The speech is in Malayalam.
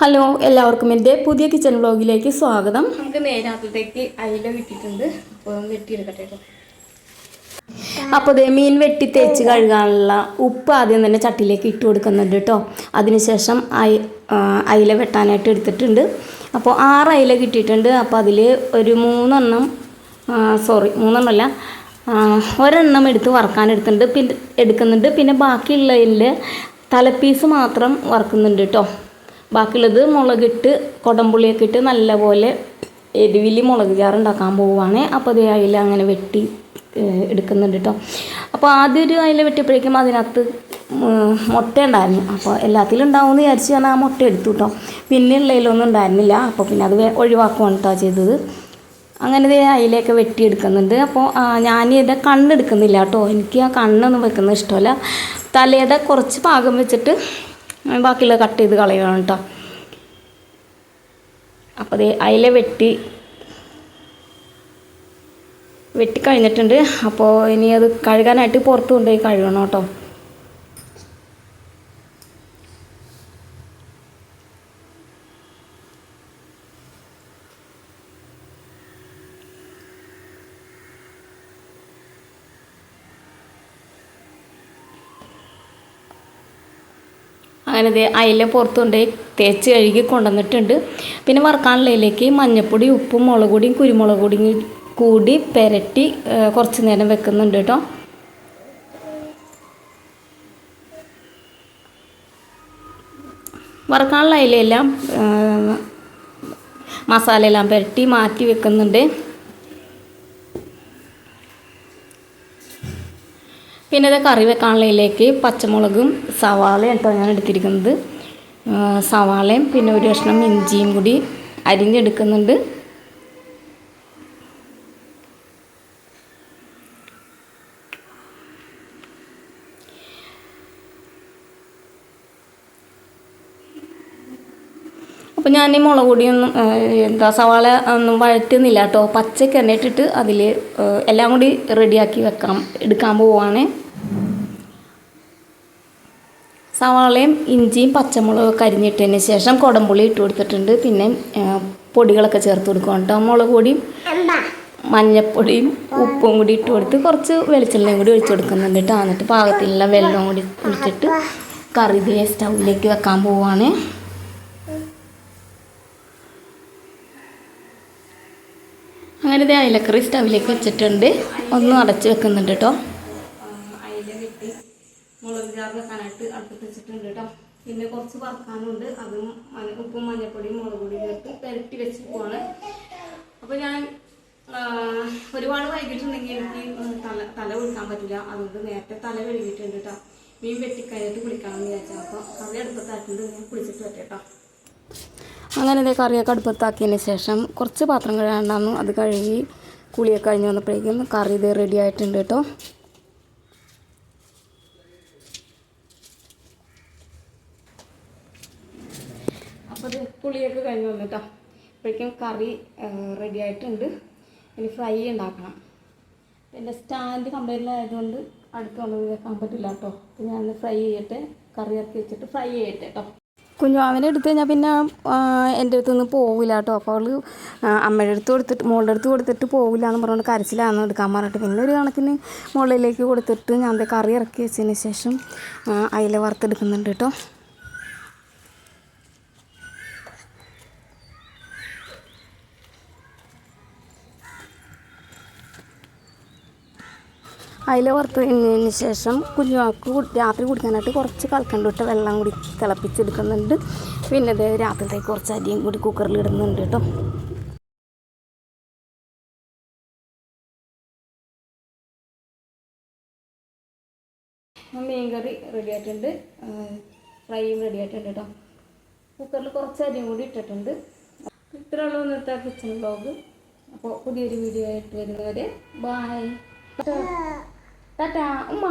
ഹലോ എല്ലാവർക്കും എന്റെ പുതിയ കിച്ചൺ വ്ലോഗിലേക്ക് സ്വാഗതം. നമുക്ക് നേരാത്തത്തേക്ക് അയില വെട്ടിയിട്ടുണ്ട്. അപ്പോൾ വെട്ടിയെടുക്കട്ടെ എടുക്കട്ടെ അപ്പോൾ ദേ മീൻ വെട്ടി തേച്ച് കഴുകാനുള്ള ഉപ്പ് ആദ്യം തന്നെ ചട്ടിയിലേക്ക് ഇട്ട് കൊടുക്കുന്നുണ്ട് കേട്ടോ. അതിനുശേഷം അയ അയില വെട്ടാനായിട്ട് എടുത്തിട്ടുണ്ട്. അപ്പോൾ ആറ് അയില കിട്ടിയിട്ടുണ്ട്. അപ്പോൾ അതിൽ ഒരു മൂന്നെണ്ണം സോറി മൂന്നെണ്ണമല്ല ഒരെണ്ണം എടുത്ത് വറക്കാൻ എടുത്തിട്ടുണ്ട്. പിന്നെ എടുക്കുന്നുണ്ട്. പിന്നെ ബാക്കിയുള്ളതിൽ തലപ്പീസ് മാത്രം വറക്കുന്നുണ്ട് കേട്ടോ. ബാക്കിയുള്ളത് മുളകിട്ട് കൊടംപുളിയൊക്കെ ഇട്ട് നല്ലപോലെ എരിവിൽ മുളക് ചാറുണ്ടാക്കാൻ പോവുകയാണ് അപ്പോൾ അത് അയില അങ്ങനെ വെട്ടി എടുക്കുന്നുണ്ട് കേട്ടോ അപ്പോൾ ആദ്യം ഒരു അയില വെട്ടിയപ്പോഴേക്കും അതിനകത്ത് മുട്ട ഉണ്ടായിരുന്നു. അപ്പോൾ എല്ലാത്തിലും ഉണ്ടാവും എന്ന് വിചാരിച്ച് ഞാൻ ആ മുട്ട എടുത്തു കേട്ടോ പിന്നെ ഉള്ളതിലൊന്നും ഉണ്ടായിരുന്നില്ല. അപ്പോൾ പിന്നെ അത് ഒഴിവാക്കുകയാണ് കേട്ടോ ചെയ്തത്. അങ്ങനെ ദേ അതിലേക്ക് വെട്ടിയെടുക്കുന്നുണ്ട്. അപ്പോൾ ഞാൻ എന്റെ കണ്ണെടുക്കുന്നില്ല കേട്ടോ എനിക്ക് ആ കണ്ണൊന്നും വെക്കുന്നത് ഇഷ്ടമല്ല. തലയുടെ കുറച്ച് ഭാഗം വെച്ചിട്ട് ബാക്കിയുള്ള കട്ട് ചെയ്ത് കളയണം കേട്ടോ. അപ്പോൾ അത് അയില വെട്ടി വെട്ടി കഴിഞ്ഞിട്ടുണ്ട്. അപ്പോൾ ഇനി അത് കഴുകാനായിട്ട് പുറത്ത് കൊണ്ടുപോയി കഴുകണം കേട്ടോ. അങ്ങനെ ദേ അയില പുറത്തുകൊണ്ട് തേച്ച് കഴുകി കൊണ്ടുവന്നിട്ടുണ്ട്. പിന്നെ വറുക്കാനുള്ളതിലേക്ക് മഞ്ഞപ്പൊടി ഉപ്പും മുളക് പൊടിയും കുരുമുളക് കൂടി പെരട്ടി കുറച്ച് നേരം വെക്കുന്നുണ്ട് കേട്ടോ. വറുക്കാനുള്ള അതിലെല്ലാം മസാലയെല്ലാം പുരട്ടി മാറ്റി വെക്കുന്നുണ്ട്. പിന്നെ ഇത് കറി വെക്കാനുള്ളതിലേക്ക് പച്ചമുളകും സവാളയും കേട്ടോ ഞാൻ എടുത്തിരിക്കുന്നത്. സവാളയും പിന്നെ ഒരു കഷ്ണം ഇഞ്ചിയും കൂടി അരിഞ്ഞെടുക്കുന്നുണ്ട്. അപ്പോൾ ഞാൻ ഈ മുളക് പൊടിയൊന്നും എന്താ സവാള ഒന്നും വഴറ്റുന്നില്ല കേട്ടോ പച്ചയ്ക്ക് തന്നെ ഇട്ടിട്ട് അതിൽ എല്ലാം കൂടി റെഡിയാക്കി വെക്കാം. എടുക്കാൻ പോവുകയാണ് സവാളയും ഇഞ്ചിയും പച്ചമുളകൊക്കെ അരിഞ്ഞിട്ടതിന് ശേഷം കുടംപുളി ഇട്ട് കൊടുത്തിട്ടുണ്ട്. പിന്നെ പൊടികളൊക്കെ ചേർത്ത് കൊടുക്കും കേട്ടോ മുളക് പൊടിയും മഞ്ഞപ്പൊടിയും ഉപ്പും കൂടി ഇട്ട് കൊടുത്ത് കുറച്ച് വെളിച്ചെണ്ണയും കൂടി ഒഴിച്ചു കൊടുക്കുന്നുണ്ട് കേട്ടോ എന്നിട്ട് പാകത്തിലുള്ള വെള്ളവും കൂടി ഒഴിച്ചിട്ട് കറി സ്റ്റൗവിലേക്ക് വെക്കാൻ പോവുകയാണ് അങ്ങനെ ഇത് അയിലക്കറി സ്റ്റവിലേക്ക് വെച്ചിട്ടുണ്ട്. ഒന്ന് അടച്ച് വെക്കുന്നുണ്ട് കേട്ടോ വെച്ചിട്ടുണ്ട് പിന്നെ കുറച്ച് വറക്കാനുണ്ട്. അതും ഉപ്പും മഞ്ഞപ്പൊടിയും മുളക് പൊടിയും ചേർത്ത് പെരട്ടി വെച്ച് പോവാണ് അപ്പോൾ ഞാൻ ഒരുപാട് വൈകിട്ടുണ്ടെങ്കിൽ എനിക്ക് തല തല കുളിക്കാൻ പറ്റില്ല. അതുകൊണ്ട് നേരത്തെ തല കഴുകിയിട്ടുണ്ട് കേട്ടോ മീൻ വെട്ടിക്കഴിഞ്ഞിട്ട് കുളിക്കണം എന്ന് വിചാരിച്ചാൽ അപ്പോൾ കറി അടുപ്പത്തായിട്ടുണ്ട് ഞാൻ കുളിച്ചിട്ട് കേട്ടോ അങ്ങനെ ഇതേ കറിയൊക്കെ അടുപ്പത്താക്കിയതിന് ശേഷം കുറച്ച് പാത്രം കഴുകാണ്ടായിരുന്നു അത് കഴുകി കുളിയൊക്കെ കഴിഞ്ഞ് വന്നപ്പോഴേക്കും കറി ഇത് റെഡി ആയിട്ടുണ്ട് കേട്ടോ. അപ്പോൾ ഇത് കുളിയൊക്കെ കഴിഞ്ഞ് വന്നിട്ടോ. അപ്പോഴേക്കും കറി റെഡി ആയിട്ടുണ്ട്. ഇനി ഫ്രൈ ഉണ്ടാക്കണം. എന്റെ സ്റ്റാൻഡ് കംപ്ലൈന്റ് ആയതുകൊണ്ട് അടുത്ത് വന്നത് വെക്കാൻ പറ്റില്ല കേട്ടോ. അപ്പോൾ ഞാൻ ഫ്രൈ ചെയ്യട്ടെ കറി ഇറക്കി വെച്ചിട്ട് ഫ്രൈ ചെയ്യട്ടെ കേട്ടോ. കുഞ്ഞുമാവിനെ എടുത്തു കഴിഞ്ഞാൽ പിന്നെ എന്റെ അടുത്ത് നിന്ന് പോവില്ല കേട്ടോ അപ്പോൾ അവൾ അമ്മയുടെ അടുത്ത് കൊടുത്തിട്ട് മോളുടെ അടുത്ത് കൊടുത്തിട്ട് പോവില്ല എന്ന് പറഞ്ഞുകൊണ്ട് കരച്ചിലാണെന്ന് എടുക്കാൻ പറഞ്ഞിട്ട്. പിന്നെ ഒരു കണക്കിന് മുകളിലേക്ക് കൊടുത്തിട്ട് ഞാൻ കറി ഇറക്കി വെച്ചതിന് ശേഷം അതിൽ വറുത്തെടുക്കുന്നുണ്ട് കേട്ടോ അയില വറുത്തതിന് ശേഷം കുഞ്ഞുമാക്ക് കു- രാത്രി കുടിക്കാനായിട്ട് കുറച്ച് കൽക്കണ്ട് വെള്ളം കൂടി തിളപ്പിച്ചെടുക്കുന്നുണ്ട്. പിന്നെ ഇത് രാത്രിയിലേക്ക് കുറച്ച് അരിയും കൂടി കുക്കറിൽ ഇടുന്നുണ്ട് കേട്ടോ. മീൻ കറി റെഡി ആയിട്ടുണ്ട്. ഫ്രൈയും റെഡി ആയിട്ടുണ്ട് കേട്ടോ. കുക്കറിൽ കുറച്ച് അരിയും കൂടി ഇട്ടിട്ടുണ്ട്. ഇത്രയുള്ള ഇന്നത്തെ കിച്ചൺ ബ്ലോഗ് അപ്പോൾ പുതിയൊരു വീഡിയോ ആയിട്ട് വരുന്നവരെ ബായ് ടാറ്റാ ഉമ്മ